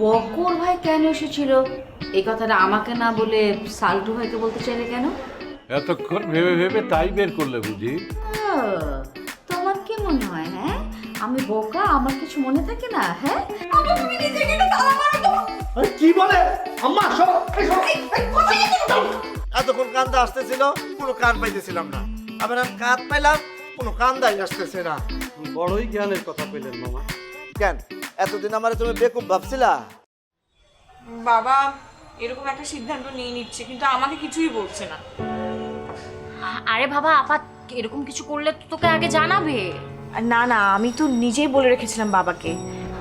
বকর ভাই কেন এসেছিল? এই কথাটা আমাকে না বলে সাল্টু ভাইকে বলতে চাইলে কেন? এতক্ষণ ভেবে ভেবে তাই বের করলে বুঝি। তোমার কি মনে হয় হ্যাঁ? আমি বোকা আমার কিছু মনে থাকে না হ্যাঁ? কি বলে? আম্মা? এতক্ষণ কান্দা আসতেছিল কোনো কান পাইতেছিলাম না। আবার আমি কান পাইলাম কোনো কান্দাই আসতেছে না। বড়ই জ্ঞানের কথা পেলেন মামা। কেন এতদিন আমার তুমি বেকুব ভাবছিলা? বাবা এরকম একটা সিদ্ধান্ত নিয়ে নিচ্ছে কিন্তু আমাকে কিছুই বলছে না। আরে বাবা আপা এরকম কিছু করলে তো তোকে আগে জানাবে। আর না না আমি তো নিজেই বলে রেখেছিলাম বাবাকে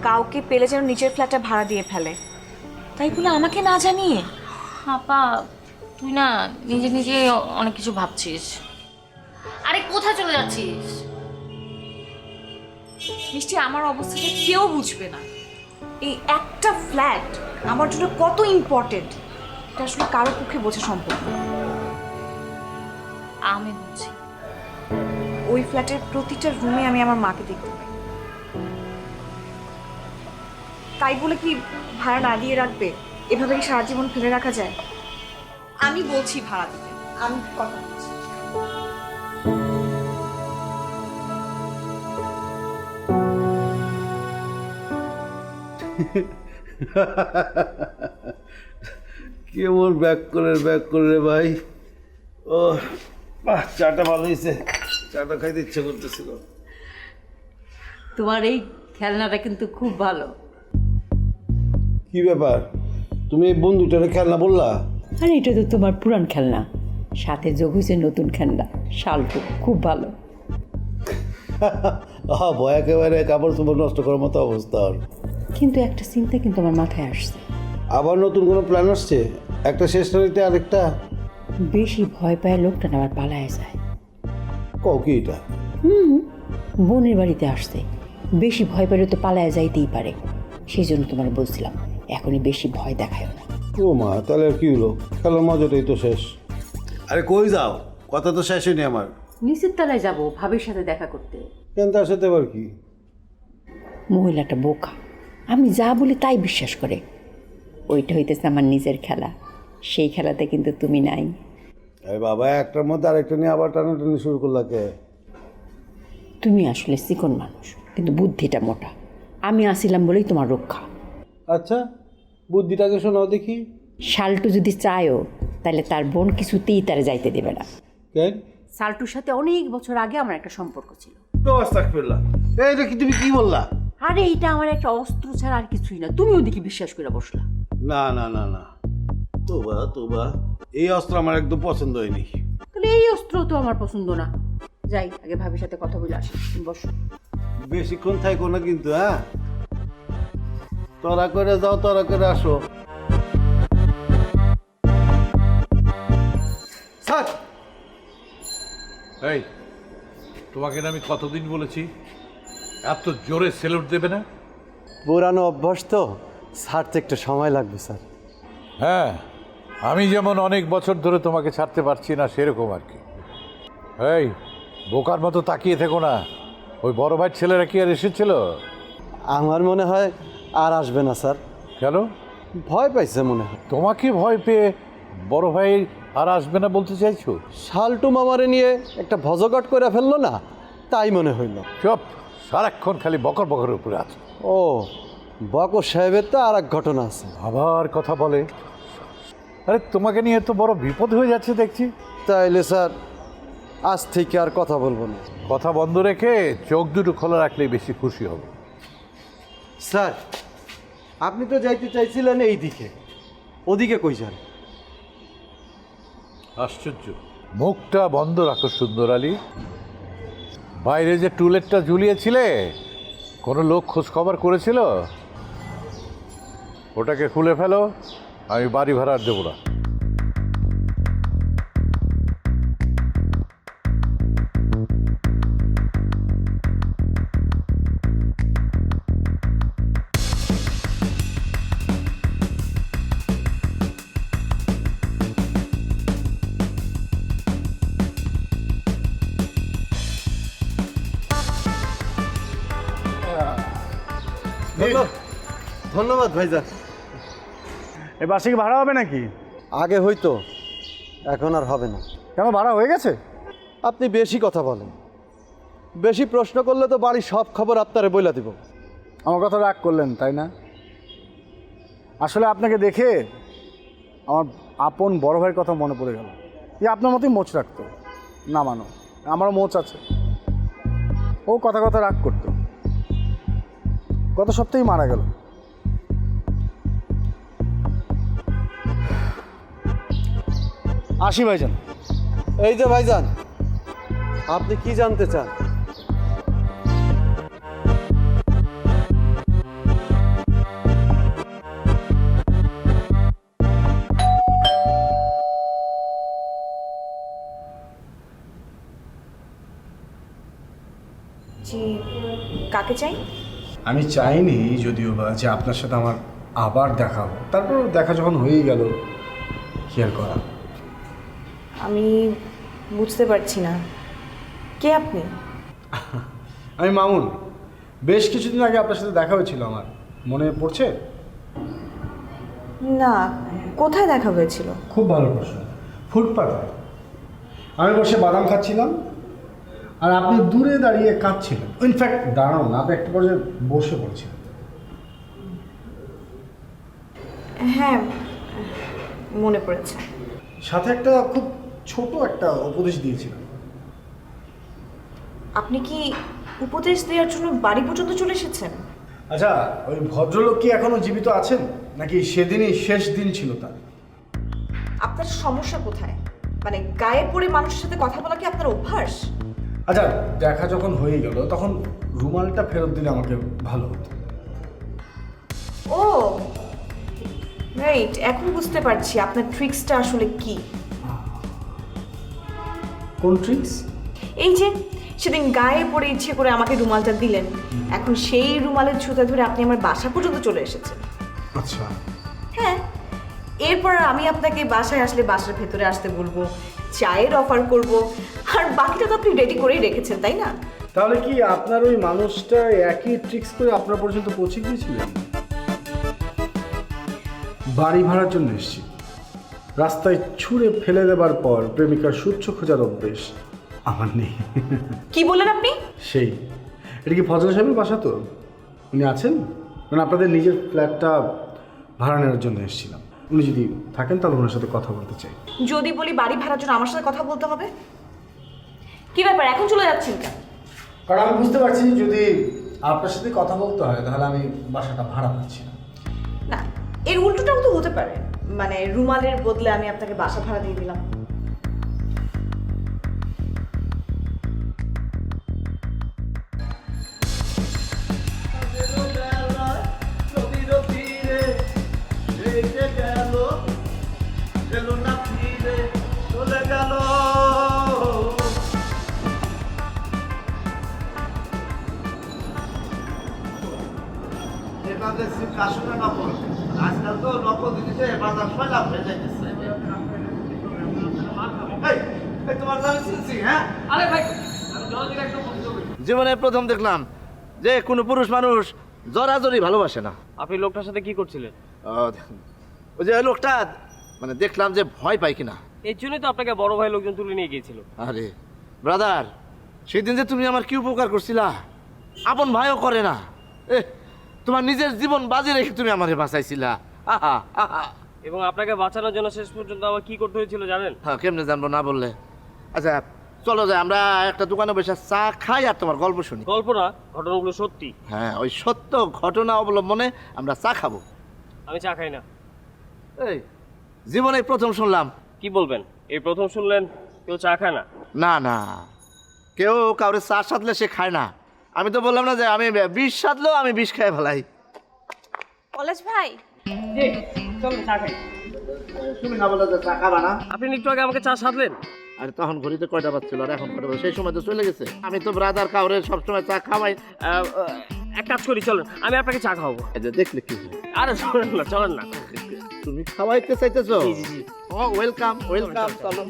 কাউকে পেলে যেন নিচের ফ্ল্যাটটা ভাড়া দিয়ে ফেলে। তাই বলে আমাকে না জানিয়ে? আপা তুই না নিজে নিজে অনেক কিছু ভাবছিস। আরে কোথায় চলে যাচ্ছিস? মিষ্টি, আমার অবস্থাটা কেউ বুঝবে না। এই একটা ফ্ল্যাট আমার জন্য কত ইম্পর্টেন্ট এটা আসলে কারোর পক্ষে বোঝা সম্ভব আমি বুঝছি ওই ফ্ল্যাটের প্রতিটা রুমে আমি আমার মাকে দেখতে পাই। তাই বলে কি ভাড়া না দিয়ে রাখবে? এভাবে কি সারা জীবন ফেলে রাখা যায়? আমি বলছি ভাড়া দিতে। আমি কথা বলছি। কেমন ব্যাক করে ব্যাক করে রে ভাই? ও বাহ চাটা ভালো হয়েছে। চাটা খাইতে ইচ্ছে করতেছিল। তোমার এই খেলনাটা কিন্তু খুব ভালো। কি ব্যাপার? তুমি এই বন্ধুটারে খেলনা বললা? আরে এটা তো তোমার পুরান খেলনা। সাথে যোগ হয়েছে নতুন খেলনা। শালটু খুব ভালো। আহা ভয় একেবারে কাপড় চোপড় নষ্ট করার মতো অবস্থা ওর। কিন্তু একটা চিন্তা কিন্তু আমার মাথায় আসছে। আবার নতুন কোনো প্ল্যান আসছে? একটা শেষ হইতে আরেকটা? বেশি ভয় পায় লোকটা না আবার পালায় যায়। কও কি এটা? হুম বোনের বাড়িতে আসছে। বেশি ভয় পেলে তো পালায় যাইতেই পারে। সেই জন্য তোমার বলছিলাম এখনই বেশি ভয় দেখায় না। ও মা তাহলে আর কি হলো? খেলার মজাটাই তো শেষ। আরে কই যাও? কথা তো শেষ হয়নি আমার। নিচের তলায় যাব ভাবির সাথে দেখা করতে। কেন তার সাথে আবার কি? মহিলাটা বোকা। আমি যা বলি তাই বিশ্বাস করে। ওইটা হইতেছে আমার নিজের খেলা। সেই খেলাতে কিন্তু তুমি নাই। আরে বাবা একটার মধ্যে আরেকটা নিয়ে আবার টানাটানি শুরু করলা কে? তুমি আসলে চিকন মানুষ কিন্তু বুদ্ধিটা মোটা। আমি আসিলাম বলেই তোমার রক্ষা। আচ্ছা বুদ্ধিটাকে শোনাও দেখি। শালটু যদি চায়ও তাহলে তার বোন কিছুতেই তারা যাইতে দেবে না। কেন সাল্টুর সাথে অনেক বছর আগে আমার একটা সম্পর্ক ছিল। এই দেখি তুমি কি বললা? আরে এটা আমার একটা অস্ত্র ছাড়া আর কিছুই না। তুমি ওদিকে বিশ্বাস করে বসলা। না না না না। তোবা তোবা। এই অস্ত্র আমার একদম পছন্দ হয়নি। তাহলে এই অস্ত্র তো আমার পছন্দ না। যাই আগে ভাবির সাথে কথা বলে আসি। তুমি বসো। বেশিক্ষণ থাইকো না কিন্তু হ্যাঁ? তোরা করে যাও তোরা করে আসো। এই তোমাকে না আমি কতদিন বলেছি? এত জোরে সেলুট দেবে না? পুরানো অভ্যাস তো। ছাড়তে একটু সময় লাগবে স্যার। হ্যাঁ আমি যেমন অনেক বছর ধরে তোমাকে ছাড়তে পারছি না সেরকম আর কি। এই বোকার মতো তাকিয়ে থেকো না। ওই বড় ভাইয়ের ছেলেরা কি আর এসেছিল? আমার মনে হয় আর আসবে না স্যার। কেন? ভয় পাইছে মনে হয়। তোমাকে ভয় পেয়ে বড় ভাই আর আসবে না বলতে চাইছো? শালটু মামারে নিয়ে একটা ভজঘট করে ফেলল না? তাই মনে হইল। চপ! সারাক্ষণ খালি বকর বকরের উপরে আছে। ও বকর সাহেবের তো আর এক ঘটনা আছে। আবার কথা বলে। আরে তোমাকে নিয়ে তো বড় বিপদ হয়ে যাচ্ছে দেখছি। তাইলে স্যার আজ থেকে আর কথা বলব না। কথা বন্ধ রেখে চোখ দুটো খোলা রাখলেই বেশি খুশি হবে। স্যার আপনি তো যাইতে চাইছিলেন এই দিকে। ওদিকে কই যান? আশ্চর্য। মুখটা বন্ধ রাখো সুন্দর আলী। বাইরে যে টুলেটটা ঝুলিয়েছিলে, কোনো লোক খোঁজখবর করেছিল? ওটাকে খুলে ফেলো, আমি বাড়ি ভাড়ার দেবো না। ধন্যবাদ ভাইজান। এ বাসে কি ভাড়া হবে নাকি? আগে হইতো এখন আর হবে না। কেন ভাড়া হয়ে গেছে? আপনি বেশি কথা বলেন। বেশি প্রশ্ন করলে তো বাড়ির সব খবর আপনারে বইলা দিব। আমার কথা রাগ করলেন তাই না? আসলে আপনাকে দেখে আমার আপন বড় ভাইয়ের কথা মনে পড়ে গেল। যে আপনার মতোই মোচ রাখতো না মানো আমারও মোচ আছে। ও কথা কথা রাগ করতো। গত সপ্তাহেই মারা গেল। আসি ভাইজান। এই যে ভাইজান আপনি কি জানতে চান? জি কাকে চাই? আমি চাইনি যদিও বা যে আপনার সাথে আমার আবার দেখা তারপর দেখা যখন হয়েই গেল কি আর করা? আমি বুঝতে পারছি না। কে আপনি? আমি মামুন। বেশ কিছুদিন আগে আপনার সাথে দেখা হয়েছিল আমার। মনে পড়ছে? না কোথায় দেখা হয়েছিল? খুব ভালো প্রশ্ন। ফুটপাতে। আমি বসে বাদাম খাচ্ছিলাম আর আপনি দূরে দাঁড়িয়ে কাঁদছিলেন। ইনফ্যাক্ট দাঁড়ানো না আপনি একটা পর্যায়ে বসে পড়ছিলেন। হ্যাঁ মনে পড়েছে। সাথে একটা খুব ছোট একটা উপদেশ দিয়েছিলাম আপনি কি উপদেশ দেওয়ার জন্য বাড়ি পর্যন্ত চলে এসেছেন? আচ্ছা ওই ভদ্রলোক কি এখনও জীবিত আছেন? নাকি সেদিনই শেষ দিন ছিল তার? আপনার সমস্যা কোথায়? মানে গায়ে পড়ে মানুষের সাথে কথা বলা কি আপনার অভ্যাস? আচ্ছা দেখা যখন হয়ে গেল তখন রুমালটা ফেরত দিলে আমাকে ভালো হতো। ও রাইট এখন বুঝতে পারছি আপনার ট্রিক্সটা আসলে কি। কোন ট্রিক্স এই যে সেদিন গায়ে পড়ে ইচ্ছে করে আমাকে রুমালটা দিলেন। এখন সেই রুমালের ছুতা ধরে আপনি আমার বাসা পর্যন্ত চলে এসেছেন। আচ্ছা। হ্যাঁ এরপর আমি আপনাকে বাসায় আসলে বাসার ভেতরে আসতে বলব চায়ের অফার করব আর বাকিটা তো আপনি রেডি করেই রেখেছেন তাই না? তাহলে কি আপনার ওই মানুষটা একই ট্রিক্স করে আপনার পর্যন্ত পৌঁছে গিয়েছিলেন? বাড়ি ভাড়ার জন্য এসেছি। রাস্তায় ছুঁড়ে ফেলে দেবার পর প্রেমিকার সূর্য খোঁজার অভ্যেস। আমার নেই। কি বললেন আপনি? সেই। এটা কি ফজল সাহেবের বাসা তো? উনি আছেন? মানে আপনাদের নিজের ফ্ল্যাটটা ভাড়া নেওয়ার জন্য এসেছিলাম। উনি যদি থাকেন তাহলে ওনার সাথে কথা বলতে চাই। যদি বলি বাড়ি ভাড়ার জন্য আমার সাথে কথা বলতে হবে? কি ব্যাপার এখন চলে যাচ্ছেন কেন? কারণ আমি বুঝতে পারছি যদি আপনার সাথে কথা বলতে হয় তাহলে আমি বাসাটা ভাড়া পাচ্ছি না। এর উল্টোটাও তো হতে পারে। মানে রুমালের বদলে আমি আপনাকে বাসা ভাড়া দিয়ে দিলাম। এবার দেখছি কাশুনে নকল আজকাল তো নকল জিনিসে বাজার ফেলা হয়ে? জীবনে প্রথম দেখলাম যে কোনো পুরুষ মানুষ জরাজরি ভালোবাসে না। আপনি লোকটার সাথে কি করছিলেন? ওই যে লোকটা মানে দেখলাম যে ভয় পাই কিনা। এর জন্যই তো আপনাকে বড় ভাই লোকজন তুলে নিয়ে গিয়েছিল। আরে ব্রাদার সেদিন যে তুমি আমার কি উপকার করছিলা আপন ভাইও করে না। এ তোমার নিজের জীবন বাজি রেখে তুমি আমারে বাঁচাইছিলা। এবং আপনাকে বাঁচানোর জন্য শেষ পর্যন্ত আমার কি করতে হয়েছিল জানেন? হ্যাঁ কেমনে জানব না বললে? আচ্ছা চলো যাই আমরা একটা দোকানে বসে চা খাই আর তোমার গল্প শুনি। গল্প না ঘটনাগুলো সত্যি। হ্যাঁ ওই সত্য ঘটনা অবলম্বনে আমরা চা খাব। আমি চা খাই না। এই জীবনে প্রথম শুনলাম। কি বলবেন? এই প্রথম শুনলেন কেউ চা খায় না? না না কেউ কাউরে চা সাধলে সে খায় না। আমি তো বললাম না যে আমি বিষ সাধলেও আমি বিষ খাই ফেলাই। কলেজ ভাই চলুন চা খাই। তুমি না বলে যে চা খাবা না। আপনি একটু আগে আমাকে চা সাধলেন আর তখন ঘড়িতে কয়টা বাজছিল আর এখন কয়টা সেই সময় তো চলে গেছে। আমি তো ব্রাদার কাউরে সবসময় চা খাওয়াই। এক কাজ করি চলুন। আমি আপনাকে চা খাওয়াবো। দেখলে কি আরে চলেন না চলেন না। তুমি খাওয়াইতে চাইতেছো? জি, জি, জি। ও ওয়েলকাম ওয়েলকাম চলো।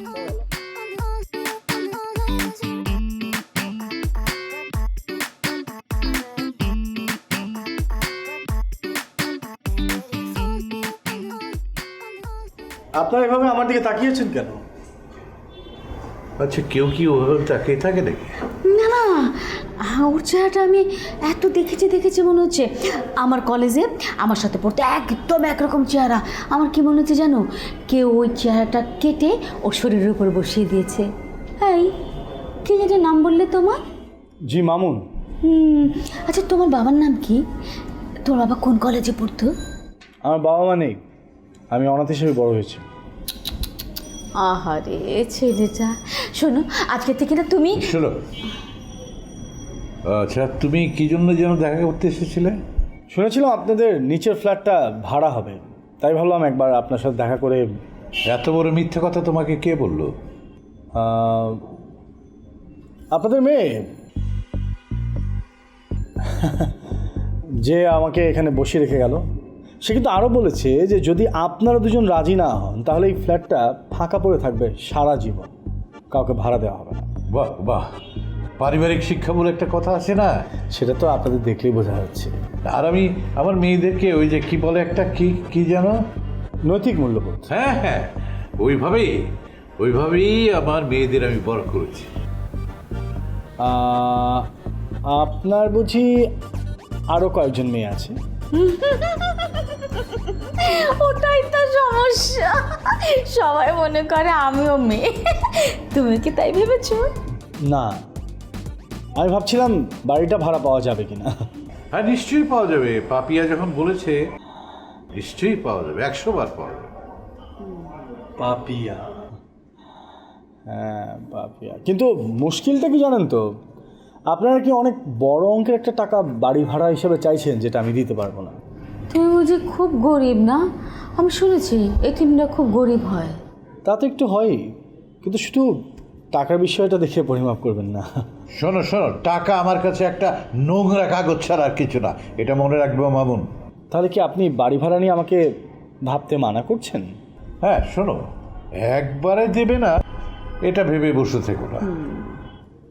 আপনারা এভাবে আমার দিকে তাকিয়েছেন কেন? আচ্ছা কেউ কি ওভাবে তাকিয়ে থাকে নাকি? না না ওর চেহারাটা আমি এত দেখেছি দেখেছি মনে হচ্ছে। আমার কলেজে আমার সাথে পড়তে একদম একরকম চেহারা। আমার কি মনে হচ্ছে জানো? কেউ ওই চেহারাটা কেটে ওর শরীরের উপর বসিয়ে দিয়েছে। এই কি যেটা নাম বললে তোমার? জি মামুন। হুম, আচ্ছা তোমার বাবার নাম কি? তোমার বাবা কোন কলেজে পড়তো? আমার বাবা মা নেই। আমি অনাথ হিসেবে বড় হয়েছি। আহারে ছেলেটা। শোনো আজকে থেকে না তুমি শোনো। আচ্ছা তুমি কি জন্য যেন দেখা করতে এসেছিলে? শুনেছিলাম আপনাদের নিচের ফ্ল্যাটটা ভাড়া হবে। তাই ভাবলাম একবার আপনার সাথে দেখা করে এত বড় মিথ্যে কথা তোমাকে কে বলল? আপনাদের মেয়ে। যে আমাকে এখানে বসিয়ে রেখে গেল। সে কিন্তু আরও বলেছে যে যদি আপনারা দুজন রাজি না হন তাহলে এই ফ্ল্যাটটা ফাঁকা পড়ে থাকবে সারা জীবন। কাউকে ভাড়া দেওয়া হবে না। বাহ বাহ। পারিবারিক শিক্ষা বলে একটা কথা আছে না? সেটা তো আপনাদের দেখলেই বোঝা যাচ্ছে। আর আমি আমার মেয়েদেরকে ওই যে কি বলে একটা কি কি যেন? নৈতিক মূল্যবোধ। হ্যাঁ হ্যাঁ। ওইভাবেই ওইভাবেই আমার মেয়েদের আমি বড় করেছি। আপনার বুঝি আরও কয়েকজন মেয়ে আছে? ওটাই তো সমস্যা। সবাই মনে করে আমিও মেয়ে। তুমি কি তাই ভেবেছো? না। আমি ভাবছিলাম বাড়িটা ভাড়া পাওয়া যাবে কিনা। হ্যাঁ নিশ্চয়ই পাওয়া যাবে। পাপিয়া যখন বলেছে নিশ্চয়ই পাওয়া যাবে একশো বার পাওয়া যাবে। পাপিয়া। হ্যাঁ পাপিয়া। কিন্তু মুশকিলটা কি জানেন তো? আপনারা কি অনেক বড় অঙ্কের একটা টাকা বাড়ি ভাড়া হিসেবে চাইছেন যেটা আমি দিতে পারব না? তুমি বুঝি খুব গরিব না? আমি শুনেছি এটিমরা খুব গরিব হয়। তা তো একটু হয়ই কিন্তু শুধু টাকার বিষয়টা দেখে পরিমাপ করবেন না। শোনো শোনো টাকা আমার কাছে একটা নোংরা কাগজ ছাড়া আর কিছু না। এটা মনে রাখবে মামুন। তাহলে কি আপনি বাড়ি ভাড়া নিয়ে আমাকে ভাবতে মানা করছেন? হ্যাঁ শোনো একবারে দেবে না এটা ভেবে বসে থেকো না।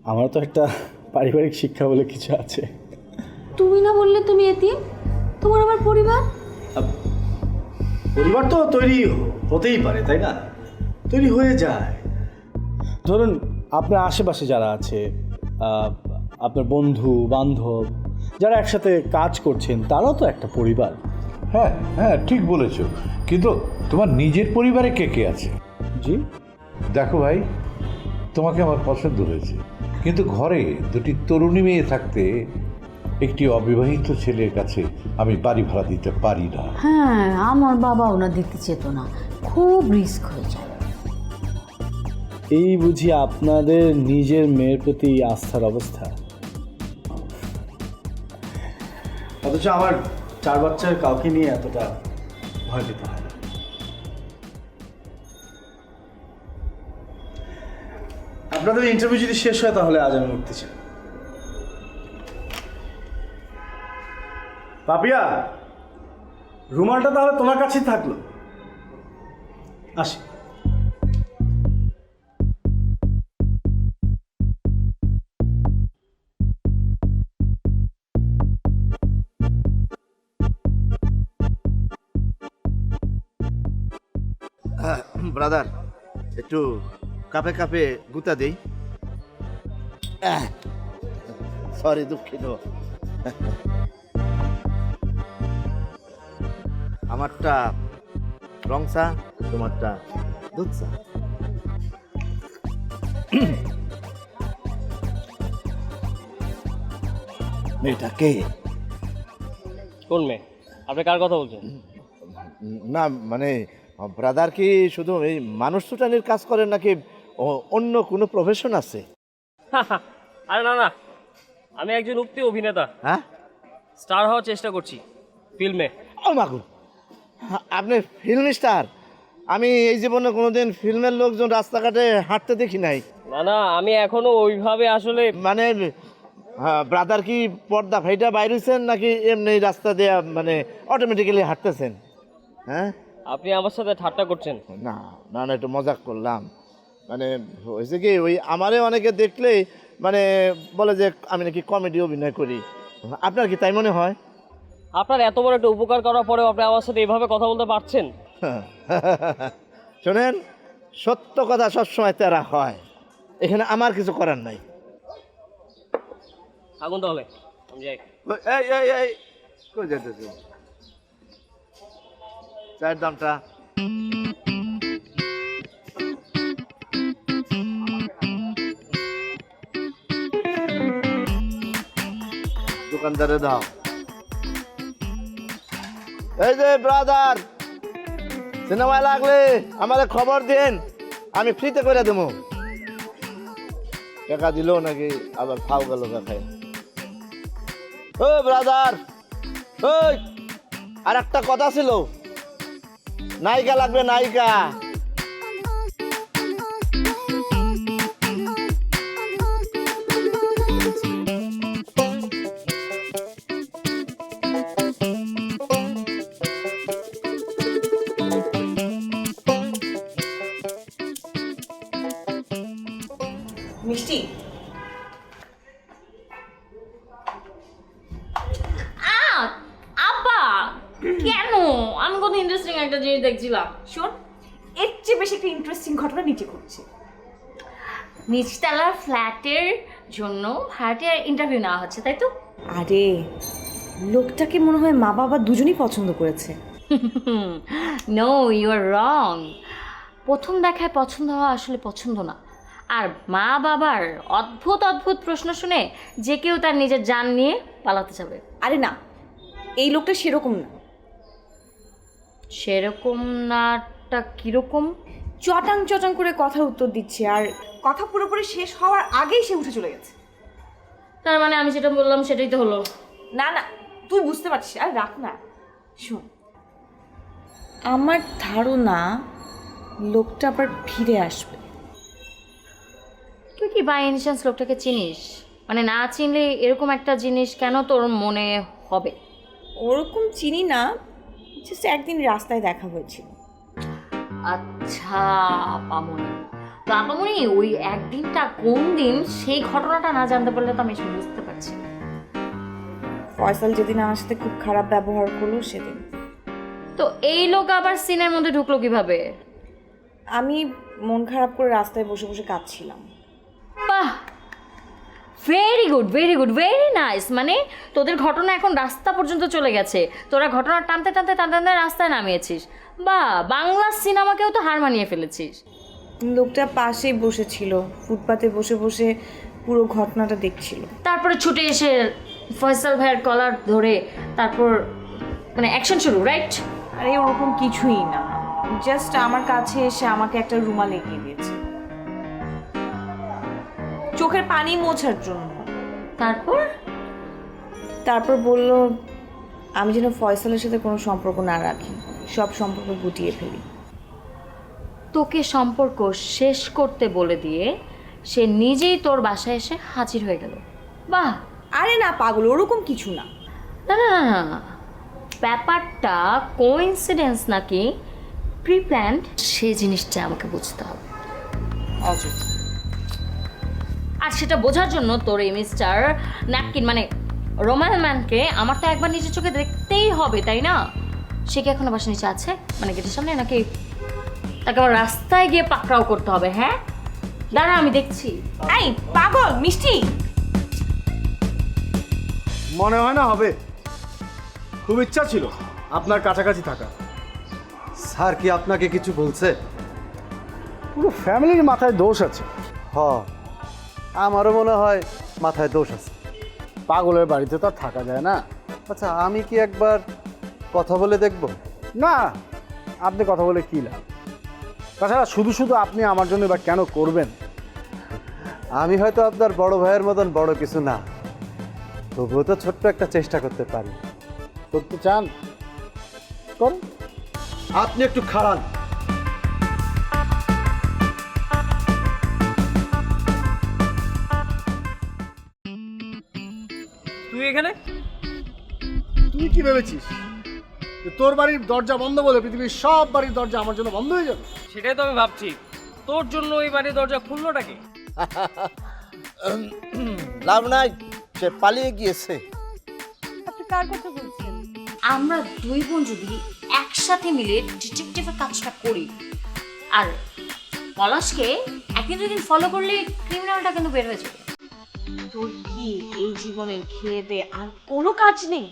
আমার তো একটা পারিবারিক শিক্ষা বলে কিছু আছে? তুমি না বললে তুমি এতিম? তোমার আবার পরিবার? পরিবার তো তৈরি হতেই পারে তাই না? তৈরি হয়ে যায়। ধরুন আপনার আশেপাশে যারা আছে আপনার বন্ধু বান্ধব যারা একসাথে কাজ করছেন তারাও তো একটা পরিবার। হ্যাঁ হ্যাঁ ঠিক বলেছ। কিন্তু তোমার নিজের পরিবারে কে কে আছে? জি? দেখো ভাই তোমাকে আমার পছন্দ হয়েছে। কিন্তু ঘরে দুটি তরুণী মেয়ে থাকতে একটি অবিবাহিত ছেলের কাছে আমি বাড়ি ভাড়া দিতে পারি না। হ্যাঁ আমার বাবা না দিতে চেত না। খুব রিস্ক হয়ে যায়। এই বুঝি আপনাদের নিজের মেয়ের প্রতি আস্থার অবস্থা? অথচ আমার চার বাচ্চার কাউকে নিয়ে এতটা ভয় পেতে আপনাদের ইন্টারভিউ যদি শেষ হয় তাহলে আজ আমি উঠতে চাই। পাপিয়া, রুমালটা তাহলে তোমার কাছেই থাকল। আসি। ব্রাদার, একটু কাপে কাপে গুতা দেই। সরি দুঃখিত। আমারটা রং চা তোমারটা দুধ চা মেয়েটা কে? কোন মেয়ে? আপনি কার কথা বলছেন? না মানে ব্রাদার কি শুধু এই মানুষ ছুটানির কাজ করেন নাকি অন্য কোনো প্রফেশন আছে? আরে না না। আমি একজন উক্তি অভিনেতা। হ্যাঁ? স্টার হওয়ার চেষ্টা করছি ফিল্মে। ও মাগুর আপনি ফিল্ম স্টার। আমি এই জীবনে কোনোদিন ফিল্মের লোকজন রাস্তাঘাটে হাঁটতে দেখি নাই। না না আমি এখনও ওইভাবে আসলে মানে ব্রাদার কি পর্দা ফাইটা বাইরেছেন নাকি এমনি রাস্তা দিয়ে মানে অটোমেটিক্যালি হাঁটতেছেন? হ্যাঁ? আপনি আমার সাথে ঠাট্টা করছেন। না না না একটু মজাক করলাম। মানে হয়েছে কি ওই আমারে অনেকে দেখলেই মানে বলে যে আমি নাকি কমেডি অভিনয় করি। আপনার কি তাই মনে হয়? আপনার এত বড় একটা উপকার করার পরেও আপনি আমার সাথে এইভাবে কথা বলতে পারছেন? শোনেন সত্য কথা সবসময় তেরা হয়। এখানে আমার কিছু করার নাই। আগুন তাহলে আমি যাই। এই এই এই কই যেতেছ চায়ের দামটা? দোকানদারে দাও এই যে ব্রাদার সিনেমায় লাগলে আমাদের খবর দিন আমি ফ্রিতে করে দেবো। টাকা দিল নাকি, আবার ফাও গেল খায় ও ব্রাদার ওই আর একটা কথা ছিল, নায়িকা লাগবে নায়িকা। নিচতলার ফ্ল্যাটের জন্য ভাড়াটিয়ার ইন্টারভিউ নেওয়া হচ্ছে তাই তো? আরে লোকটাকে মনে হয় মা বাবা দুজনেই পছন্দ করেছে। নো ইউ আর রং প্রথম দেখায় পছন্দ হওয়া আসলে পছন্দ না। আর মা বাবার অদ্ভুত অদ্ভুত প্রশ্ন শুনে যে কেউ তার নিজের জান নিয়ে পালাতে যাবে। আরে না এই লোকটা সেরকম না। সেরকম নাটা কীরকম? চটাং চটাং করে কথার উত্তর দিচ্ছে আর কথা পুরোপুরি শেষ হওয়ার আগেই সে উঠে চলে গেছে। তার মানে আমি যেটা বললাম সেটাই তো হলো। না না তুই বুঝতে পারছিস আর রাখ না শোন। আমার ধারণা লোকটা আবার ফিরে আসবে। তুই কি বাই এনি চান্স লোকটাকে চিনিস? মানে না চিনলে এরকম একটা জিনিস কেন তোর মনে হবে? ওরকম চিনি না জাস্ট একদিন রাস্তায় দেখা হয়েছিল। আচ্ছা আপামনি তো ওই একদিনটা কোন দিন সেই ঘটনাটা না জানতে পারলে তো আমি এসব বুঝতে পারছি না। ফয়সাল যেদিন আমার সাথে খুব খারাপ ব্যবহার করল সেদিন। তো এই লোক আবার সিনের মধ্যে ঢুকলো কীভাবে? আমি মন খারাপ করে রাস্তায় বসে বসে কাঁদছিলাম। বাহ! Very good very good very nice মানে তোদের ঘটনা এখন রাস্তা পর্যন্ত চলে গেছে। তোরা ঘটনা টানতে টানতে টানতে টানতে রাস্তায় নামিয়েছিস। বা বাংলা সিনেমাকেও তো হার মানিয়ে ফেলেছিস। লোকটা পাশেই বসেছিল ফুটপাতে বসে বসে পুরো ঘটনাটা দেখছিল। তারপরে ছুটে এসে ফয়সাল ভাইয়ের কলার ধরে তারপর মানে অ্যাকশন শুরু রাইট আরে ওরকম কিছুই না। জাস্ট আমার কাছে এসে আমাকে একটা রুমাল এগিয়ে দিয়েছে। চোখের পানি মোছার জন্য। তারপর? তারপর বলল আমি যেন ফয়সালের সাথে কোনো সম্পর্ক না রাখি সব সম্পর্ক গুটিয়ে ফেলি। তোকে সম্পর্ক শেষ করতে বলে দিয়ে সে নিজেই তোর বাসায় এসে হাজির হয়ে গেল। বাহ! আরে না পাগল ওরকম কিছু না। না না না না, না। ব্যাপারটা কোইন্সিডেন্স নাকি? প্রি প্ল্যান্ড সে জিনিসটা আমাকে বুঝতে হবে। অযথা আর সেটা বোঝার জন্য তোর এই মিস্টার ন্যাপকিন মানে রোমান ম্যানকে আমার তো একবার নিজের চোখে দেখতেই হবে তাই না? সে কি এখনও বাসা নিচে আছে? মানে গেটের সামনে? নাকি তাকে আমার রাস্তায় গিয়ে পাকড়াও করতে হবে হ্যাঁ? দাঁড়া আমি দেখছি। এই পাগল মিষ্টি! মনে হয় না হবে। খুব ইচ্ছা ছিল আপনার কাছাকাছি থাকা স্যার কি আপনাকে কিছু বলছে? পুরো ফ্যামিলির মাথায় দোষ আছে। হ আমারও মনে হয় মাথায় দোষ আছে। পাগলের বাড়িতে তো আর থাকা যায় না। আচ্ছা আমি কি একবার কথা বলে দেখব? না আপনি কথা বলে কী লাভ? তাছাড়া শুধু শুধু আপনি আমার জন্য বা কেন করবেন? আমি হয়তো আপনার বড় ভাইয়ের মতন বড় কিছু না। তবুও তো ছোট্ট একটা চেষ্টা করতে পারি। করতে চান? করুন। আপনি একটু খাড়ান। তুই এখানে? তুই কি ভেবেছিস? তোর বাড়ির দরজা বন্ধ বলে পৃথিবীর সব বাড়ির দরজা আমার জন্য বন্ধ হয়ে যাবে। সেটাই তো আমি ভাবছি। তোর জন্য এই বাড়ির দরজা খুললোটাকে লাভ নাই সে পালিয়ে গিয়েছে। আপনি কার কথা বলছেন? আমরা দুই বোন যদি একসাথে মিলে ডিটেকটিভের কাজটা করি আর পলাশকে একদিন দুদিন ফলো করলে ক্রিমিনালটা কিন্তু বের হয়ে যাবে। তোর কি এই জীবনের খেয়ে দে আর কোনো কাজ নেই?